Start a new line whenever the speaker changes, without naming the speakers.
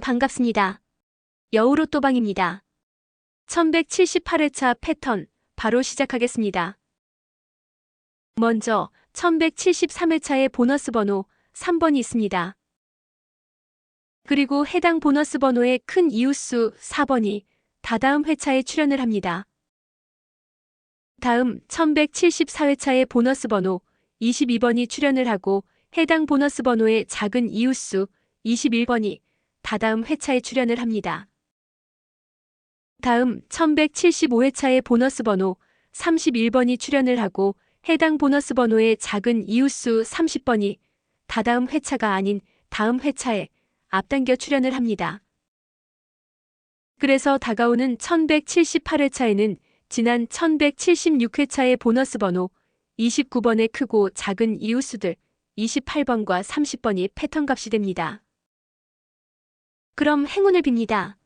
반갑습니다. 여우로 또방입니다. 1178회차 패턴 바로 시작하겠습니다. 먼저 1173회차의 보너스 번호 3번이 있습니다. 그리고 해당 보너스 번호의 큰 이웃수 4번이 다다음 회차에 출연을 합니다. 다음 1174회차의 보너스 번호 22번이 출연을 하고 해당 보너스 번호의 작은 이웃수 21번이 다다음 회차에 출연을 합니다. 다음 1175회차의 보너스 번호 31번이 출연을 하고 해당 보너스 번호의 작은 이웃수 30번이 다다음 회차가 아닌 다음 회차에 앞당겨 출연을 합니다. 그래서 다가오는 1178회차에는 지난 1176회차의 보너스 번호 29번의 크고 작은 이웃수들 28번과 30번이 패턴 값이 됩니다. 그럼 행운을 빕니다.